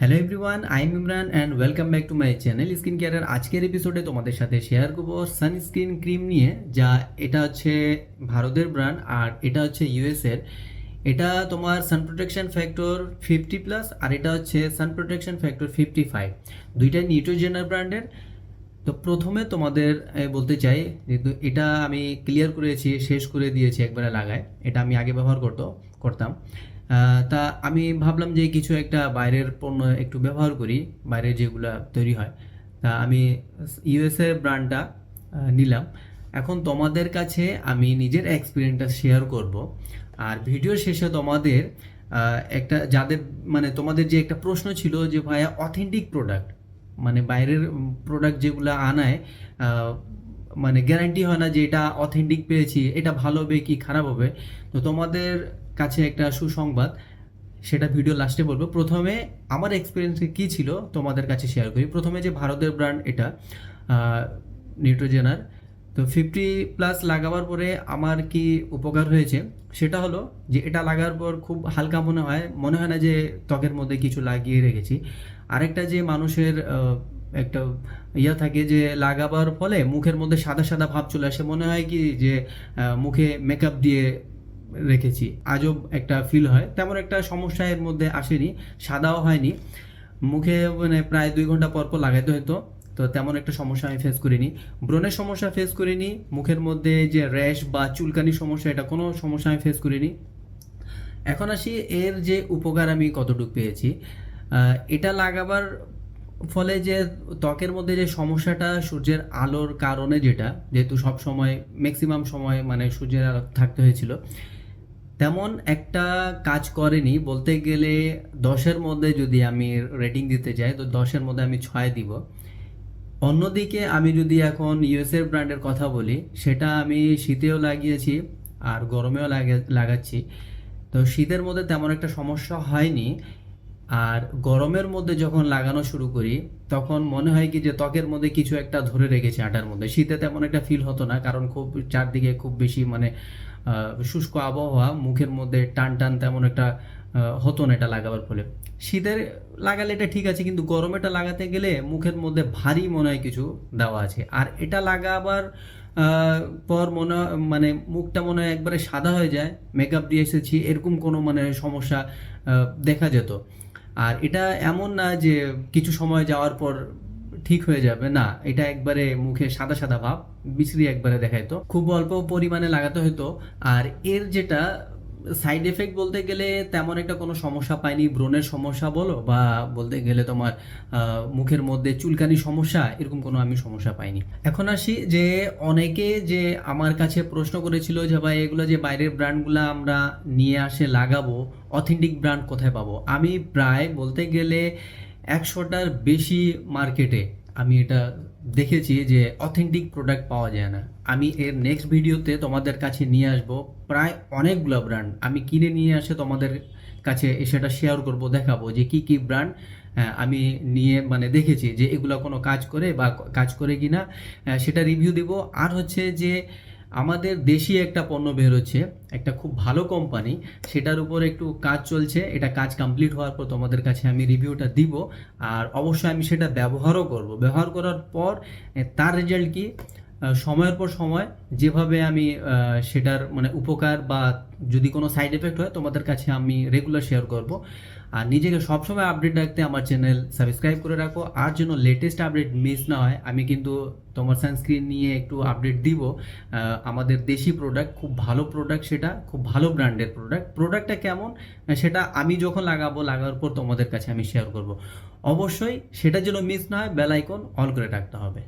Hello everyone I am Imran and welcome back to my channel skin কেয়ারের আজকের এপিসোডে তোমাদের সাথে শেয়ার করব সানস্ক্রিন ক্রিম নিয়ে, যা এটা হচ্ছে ভারতের ব্র্যান্ড আর এটা হচ্ছে ইউএসের এটা তোমার sun protection factor fifty plus আর এটা হচ্ছে sun protection factor fifty five দুইটাই নিউট্রোজেনার ব্র্যান্ডের তো প্রথমে তোমাদের বলতে চাই যেহেতু এটা আমি ক্লিয়ার করেছি, শেষ করে দিয়েছি একবারে লাগায়। এটা আমি আগে ব্যবহার করতো, করতাম। তা আমি ভাবলাম যে কিছু একটা বাইরের পণ্য একটু ব্যবহার করি বাইরে যেগুলা তৈরি হয়। তা আমি ইউএসএ ব্র্যান্ডটা নিলাম। এখন তোমাদের কাছে আমি নিজের এক্সপিরিয়েন্সটা শেয়ার করব। আর ভিডিও শেষে তোমাদের একটা যাদের মানে তোমাদের যে একটা প্রশ্ন ছিল যে, ভাইয়া অথেন্টিক প্রোডাক্ট মানে বাইরের প্রোডাক্ট যেগুলো আনায় মানে গ্যারান্টি হয় না যে, এটা অথেন্টিক পেয়েছি, এটা ভালো হবে কি খারাপ হবে? তো তোমাদের কাছে একটা সুসংবাদ, সেটা ভিডিও লাস্টে বলব। প্রথমে আমার এক্সপিরিয়েন্স কি ছিল তোমাদের কাছে শেয়ার করি। প্রথমে যে ভারতের ব্র্যান্ড এটা নিউট্রোজেনার তো ফিফটি প্লাস লাগাবার পরে আমার কি উপকার হয়েছে? সেটা হলো যে এটা লাগার পর খুব হালকা মনে হয় মনে হয় না যে ত্বকের মধ্যে কিছু লাগিয়ে রেখেছি। আরেকটা যে মানুষের একটা ইয়া থাকে যে লাগাবার ফলে মুখের মধ্যে সাদা সাদা ভাব চলে আসে। মনে হয় কি যে মুখে মেকআপ দিয়ে রেখেছি। আজব একটা ফিল হয়। তেমন একটা সমস্যা এর মধ্যে আসেনি। সাদাও হয়নি। মুখে মানে প্রায় দুই ঘণ্টা পর পর লাগাইতে হতো তো তেমন একটা সমস্যা আমি ফেস করিনি। ব্রণের সমস্যা ফেস করিনি। মুখের মধ্যে যে র্যাশ বা চুলকানির সমস্যা, এটা কোনো সমস্যা আমি ফেস করিনি। এখন আসি এর যে উপকার আমি কতটুকু পেয়েছি। এটা লাগাবার ফলে যে ত্বকের মধ্যে যে সমস্যাটা সূর্যের আলোর কারণে যেটা, যেহেতু সব সময় ম্যাক্সিমাম সময় মানে সূর্যের আলো থাকতে হয়েছিল তেমন একটা কাজ করেনি। বলতে গেলে দশের মধ্যে যদি আমি রেটিং দিতে যাই, তো দশের মধ্যে আমি ছয় দিব। অন্যদিকে আমি যদি এখন ইউএসএর ব্র্যান্ডের কথা বলি, সেটা আমি শীতেও লাগিয়েছি আর গরমেও লাগা- লাগাচ্ছি। তো শীতের মধ্যে তেমন একটা সমস্যা হয়নি। আর গরমের মধ্যে যখন লাগানো শুরু করি, তখন মনে হয় কি যে ত্বকের মধ্যে কিছু একটা ধরে রেখেছে আটার মধ্যে। শীতে তেমন একটা ফিল হতো না, কারণ খুব চারদিকে খুব বেশি মানে শুষ্ক আবহাওয়া, মুখের মধ্যে টান টান তেমন একটা হতো না এটা লাগাবার ফলে। শীতের লাগালে এটা ঠিক আছে, কিন্তু গরমেটা লাগাতে গেলে মুখের মধ্যে ভারী মনে হয় কিছু দেওয়া আছে। আর এটা লাগাবার পর মনে মানে মুখটা মনে হয় একবারে সাদা হয়ে যায় মেকআপ দিয়ে এসেছি, এরকম কোনো মানে সমস্যা দেখা যেত। আর এটা এমন না যে কিছু সময় যাওয়ার পর ঠিক হয়ে যাবে। না, এটা একবারে মুখে সাদা সাদা ভাব, বিশ্রী একবারে দেখাইতো। খুব অল্প পরিমাণে লাগাতে হতো আর এর যেটা সাইড এফেক্ট বলতে গেলে তেমন একটা কোনো সমস্যা পাইনি ব্রণের সমস্যা বলো বা বলতে গেলে তোমার মুখের মধ্যে চুলকানি সমস্যা, এরকম কোনো আমি সমস্যা পাইনি। এখন আসি যে অনেকে যে আমার কাছে প্রশ্ন করেছিল যে ভাই, এগুলো যে বাইরের ব্র্যান্ডগুলো আমরা নিয়ে আসে লাগাবো অথেন্টিক ব্র্যান্ড কোথায় পাবো? আমি প্রায় বলতে গেলে একশোটার বেশি মার্কেটে আমি এটা দেখেছি যে অথেন্টিক প্রোডাক্ট পাওয়া যায় না। আমি এর নেক্সট ভিডিওতে তোমাদের কাছে নিয়ে আসব প্রায় অনেকগুলো ব্র্যান্ড আমি কিনে নিয়ে আসে তোমাদের কাছে সেটা শেয়ার করব, দেখাবো যে কি কি ব্র্যান্ড আমি নিয়ে মানে দেখেছি যে এগুলো কোনো কাজ করে বা কাজ করে কি না সেটা রিভিউ দিব। আর হচ্ছে যে আমাদের দেশি একটা পণ্য বেরোচ্ছে, একটা খুব ভালো কোম্পানি সেটার উপর একটু কাজ চলছে, এটা কাজ কমপ্লিট হওয়ার পর তোমাদের কাছে আমি রিভিউটা দিব, আর অবশ্যই আমি সেটা ব্যবহারও করব। ব্যবহার করার পর তার রেজাল্ট কি? সময়ের পর সময় যেভাবে আমি সেটার মানে উপকার বা যদি কোনো সাইড এফেক্ট হয়, তোমাদের কাছে আমি রেগুলার শেয়ার করব। আর নিজেকে সবসময় আপডেট রাখতে আমার চ্যানেল সাবস্ক্রাইব করে রাখো। আর যেন লেটেস্ট আপডেট মিস না হয়, আমি কিন্তু তোমার সানস্ক্রিন নিয়ে একটু আপডেট দিব। আমাদের দেশি প্রোডাক্ট খুব ভালো প্রোডাক্ট সেটা, খুব ভালো ব্র্যান্ডের প্রোডাক্ট প্রোডাক্টটা কেমন? সেটা আমি যখন লাগাবো লাগার পর তোমাদের কাছে আমি শেয়ার করব। অবশ্যই সেটা যেন মিস না হয় বেল আইকন অন করে রাখতে হবে।